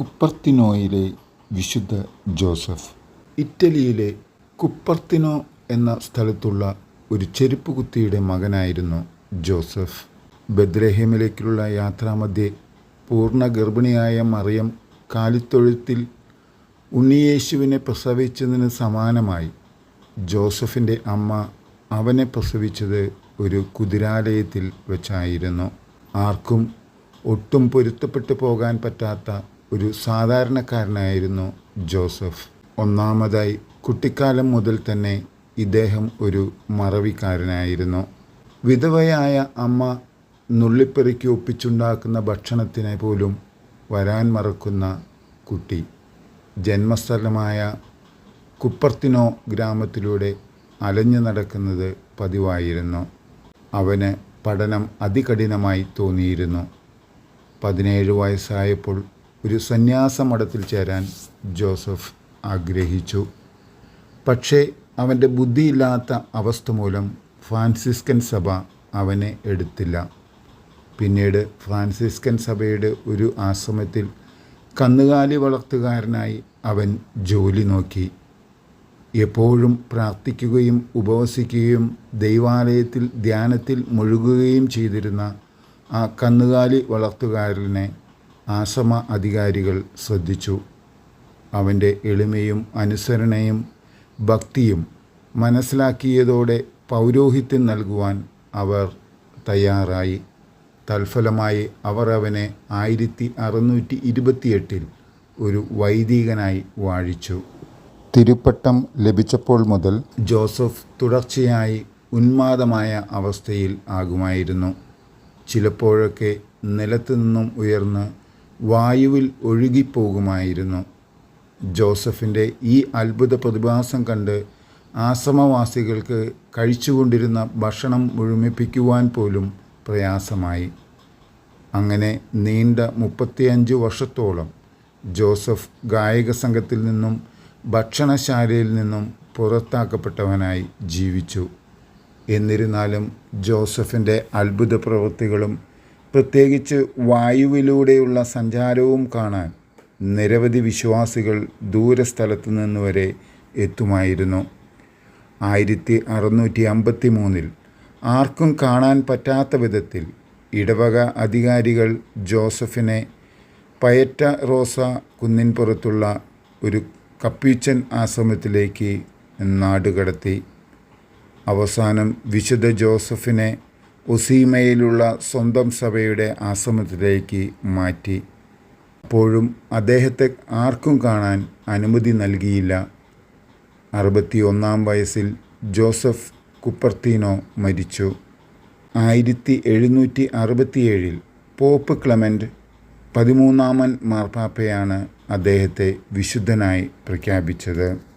കുപ്പർത്തിനോയിലെ വിശുദ്ധ ജോസഫ്. ഇറ്റലിയിലെ കുപ്പർത്തിനോ എന്ന സ്ഥലത്തുള്ള ഒരു ചെരുപ്പ് കുത്തിയുടെ മകനായിരുന്നു ജോസഫ്. ബദ്രഹേമിലേക്കുള്ള യാത്രാമധ്യേ പൂർണ ഗർഭിണിയായ മറിയം കാലിത്തൊഴുത്തിൽ ഉണ്ണിയേശുവിനെ പ്രസവിച്ചതിന് സമാനമായി ജോസഫിന്റെ അമ്മ അവനെ പ്രസവിച്ചത് ഒരു കുതിരാലയത്തിൽ വെച്ചായിരുന്നു. ആർക്കും ഒട്ടും പൊരുത്തപ്പെട്ടു പോകാൻ പറ്റാത്ത ഒരു സാധാരണക്കാരനായിരുന്നു ജോസഫ്. ഒന്നാമതായി കുട്ടിക്കാലം മുതൽ തന്നെ ഇദ്ദേഹം ഒരു മറവിക്കാരനായിരുന്നു. വിധവയായ അമ്മ നുള്ളിപ്പെറുക്കി ഒപ്പിച്ചുണ്ടാക്കുന്ന ഭക്ഷണത്തിനെ പോലും വരാൻ മറക്കുന്ന കുട്ടി. ജന്മസ്ഥലമായ കുപ്പർത്തിനോ ഗ്രാമത്തിലൂടെ അലഞ്ഞു നടക്കുന്നത് പതിവായിരുന്നു. അവന് പഠനം അതികഠിനമായി തോന്നിയിരുന്നു. പതിനേഴ് വയസ്സായപ്പോൾ ഒരു സന്യാസ മഠത്തിൽ ചേരാൻ ജോസഫ് ആഗ്രഹിച്ചു. പക്ഷേ അവന്റെ ബുദ്ധിയില്ലാത്ത അവസ്ഥ മൂലം ഫ്രാൻസിസ്കൻ സഭ അവനെ എടുത്തില്ല. പിന്നീട് ഫ്രാൻസിസ്കൻ സഭയുടെ ഒരു ആശ്രമത്തിൽ കന്നുകാലി വളർത്തുകാരനായി അവൻ ജോലി നോക്കി. എപ്പോഴും പ്രാർത്ഥിക്കുകയും ഉപവസിക്കുകയും ദൈവാലയത്തിൽ ധ്യാനത്തിൽ മുഴുകുകയും ചെയ്തിരുന്ന ആ കന്നുകാലി വളർത്തുകാരനെ ആശ്രമ അധികാരികൾ ശ്രദ്ധിച്ചു. അവന്റെ എളിമയും അനുസരണയും ഭക്തിയും മനസ്സിലാക്കിയതോടെ പൗരോഹിത്യം നൽകുവാൻ അവർ തയ്യാറായി. തൽഫലമായി അവർ അവനെ ആയിരത്തി അറുന്നൂറ്റി ഇരുപത്തിയെട്ടിൽ ഒരു വൈദികനായി വാഴിച്ചു. തിരുപ്പട്ടം ലഭിച്ചപ്പോൾ മുതൽ ജോസഫ് തുടർച്ചയായി ഉന്മാദമായ അവസ്ഥയിൽ ആകുമായിരുന്നു. ചിലപ്പോഴൊക്കെ നിലത്തു നിന്നും ഉയർന്ന് വായുവിൽ ഒഴുകിപ്പോകുമായിരുന്നു. ജോസഫിന്റെ ഈ അത്ഭുത പ്രതിഭാസം കണ്ട് ആശ്രമവാസികൾക്ക് കഴിച്ചുകൊണ്ടിരുന്ന ഭക്ഷണം മുഴുമിപ്പിക്കുവാൻ പോലും പ്രയാസമായി. അങ്ങനെ നീണ്ട മുപ്പത്തിയഞ്ച് വർഷത്തോളം ജോസഫ് ഗായക സംഘത്തിൽ നിന്നും ഭക്ഷണശാലയിൽ നിന്നും പുറത്താക്കപ്പെട്ടവനായി ജീവിച്ചു. എന്നിരുന്നാലും ജോസഫിന്റെ അത്ഭുത പ്രവൃത്തികളും പ്രത്യേകിച്ച് വായുവിലൂടെയുള്ള സഞ്ചാരവും കാണാൻ നിരവധി വിശ്വാസികൾ ദൂരസ്ഥലത്തു നിന്ന് വരെ എത്തുമായിരുന്നു. ആയിരത്തി അറുന്നൂറ്റി അമ്പത്തി മൂന്നിൽ ആർക്കും കാണാൻ പറ്റാത്ത വിധത്തിൽ ഇടവക അധികാരികൾ ജോസഫിനെ പയറ്റ റോസ കുന്നിൻപുറത്തുള്ള ഒരു കപ്പീച്ചൻ ആശ്രമത്തിലേക്ക് നാടുകടത്തി. അവസാനം വിശുദ്ധ ജോസഫിനെ ഒസീമയിലുള്ള സ്വന്തം സഭയുടെ ആശ്രമത്തിലേക്ക് മാറ്റി. അപ്പോഴും അദ്ദേഹത്തെ ആർക്കും കാണാൻ അനുമതി നൽകിയില്ല. അറുപത്തി ഒന്നാം വയസ്സിൽ ജോസഫ് കുപ്പർത്തീനോ മരിച്ചു. ആയിരത്തി എഴുന്നൂറ്റി അറുപത്തിയേഴിൽ പോപ്പ് ക്ലമന്റ് പതിമൂന്നാമൻ മാർപ്പാപ്പയാണ് അദ്ദേഹത്തെ വിശുദ്ധനായി പ്രഖ്യാപിച്ചത്.